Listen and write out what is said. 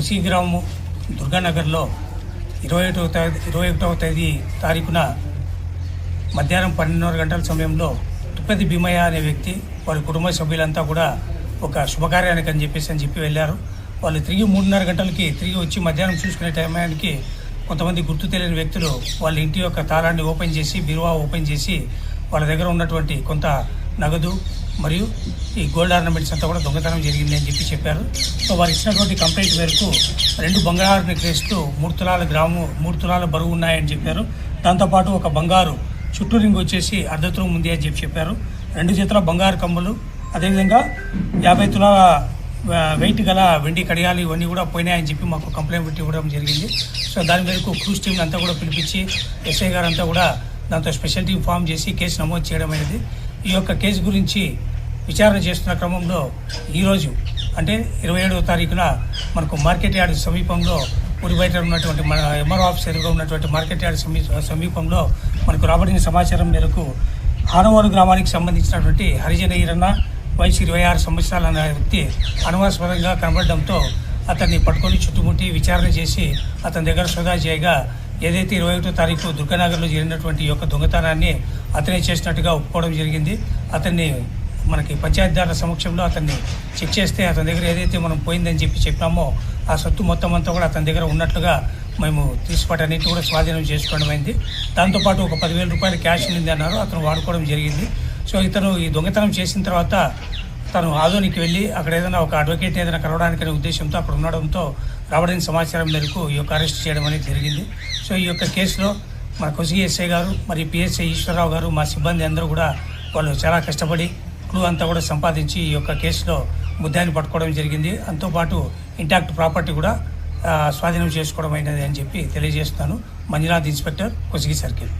కుషిగ్రామము దుర్గానగర్లో ఇరవై ఒకటవ తేదీ ఇరవై ఒకటవ తేదీ తారీఖున మధ్యాహ్నం పన్నెండున్నర గంటల సమయంలో తిరుపతి భీమయ్య అనే వ్యక్తి వారి కుటుంబ సభ్యులంతా కూడా ఒక శుభకార్యానికి అని చెప్పేసి అని చెప్పి వెళ్ళారు. వాళ్ళు తిరిగి మూడున్నర గంటలకి తిరిగి వచ్చి మధ్యాహ్నం చూసుకునే టైంకి కొంతమంది గుర్తు తెలియని వ్యక్తులు వాళ్ళ ఇంటి యొక్క తాళాన్ని ఓపెన్ చేసి బీరువా ఓపెన్ చేసి వాళ్ళ దగ్గర ఉన్నటువంటి కొంత నగదు మరియు ఈ గోల్డ్ ఆర్నమెంట్స్ అంతా కూడా దొంగతనం జరిగింది అని చెప్పి చెప్పారు. సో వారు ఇచ్చినటువంటి కంప్లైంట్ మేరకు రెండు బంగారు నెక్లెస్లు మూడు తులాల గ్రాము మూడు తులాల బరువు ఉన్నాయని చెప్పారు. దాంతోపాటు ఒక బంగారు చుట్టూ రింగ్ వచ్చేసి అర్ధ తులం ఉంది అని చెప్పి చెప్పారు. రెండు జతల బంగారు కమ్మలు అదేవిధంగా యాభై తులాల వెయిట్ గల వెండి కడియాలు ఇవన్నీ కూడా పోయినాయని చెప్పి మాకు కంప్లైంట్ పెట్టి ఇవ్వడం జరిగింది. సో దాని మేరకు క్రూజ్ టీం అంతా కూడా పిలిపించి ఎస్ఐ గారు అంతా కూడా దాంతో స్పెషల్ టీం ఫామ్ చేసి కేసు నమోదు చేయడం అనేది. ఈ యొక్క కేసు గురించి విచారణ చేస్తున్న క్రమంలో ఈరోజు అంటే ఇరవై ఏడవ తారీఖున మనకు మార్కెట్ యార్డ్ సమీపంలో ఊరి బయట ఉన్నటువంటి మన ఎంఆర్ ఆఫీస్ ఎదురుగా ఉన్నటువంటి మార్కెట్ యార్డ్ సమీ సమీపంలో మనకు రాబడిన సమాచారం మేరకు ఆనవారు గ్రామానికి సంబంధించినటువంటి హరిజన ఈరన్న వయసు ఇరవై ఆరు సంవత్సరాలు అన్న వ్యక్తి అనుమానాస్పదంగా కనబడడంతో అతన్ని పట్టుకొని చుట్టుముట్టి విచారణ చేసి అతని దగ్గర సోదా చేయగా ఏదైతే ఇరవై ఒకటో తారీఖు దుర్గానగర్లో జరిగినటువంటి ఈ యొక్క దొంగతనాన్ని అతనే చేసినట్టుగా ఒప్పుకోవడం జరిగింది. అతన్ని మనకి పంచాయతీదారుల సమక్షంలో అతన్ని చెక్ చేస్తే అతని దగ్గర ఏదైతే మనం పోయిందని చెప్పి చెప్పామో ఆ సొత్తు మొత్తం అంతా కూడా అతని దగ్గర ఉన్నట్లుగా మేము తీసుకోవటానికి కూడా స్వాధీనం చేసుకోవడం అయింది. దాంతోపాటు ఒక పదివేల రూపాయలు క్యాష్ ఉంది అన్నారు. అతను వాడుకోవడం జరిగింది. సో ఇతను ఈ దొంగతనం చేసిన తర్వాత తను ఆదోనికి వెళ్ళి అక్కడ ఏదైనా ఒక అడ్వకేట్ ఏదైనా కలవడానికి ఉద్దేశంతో అక్కడ ఉండడంతో రాబడిన సమాచారం మేరకు ఈ యొక్క అరెస్ట్ చేయడం అనేది జరిగింది. సో ఈ యొక్క కేసులో మా కొసిగి ఎస్ఐ గారు మరియు పిఎస్ఐ ఈశ్వరరావు గారు మా సిబ్బంది అందరూ కూడా వాళ్ళు చాలా కష్టపడి క్లూ అంతా కూడా సంపాదించి ఈ యొక్క కేసులో ముద్దాయిని పట్టుకోవడం జరిగింది. అంతోపాటు ఇంటాక్ట్ ప్రాపర్టీ కూడా స్వాధీనం చేసుకోవడం అయినది అని చెప్పి తెలియజేస్తున్నాను. Manjunath inspector Kosigi circle.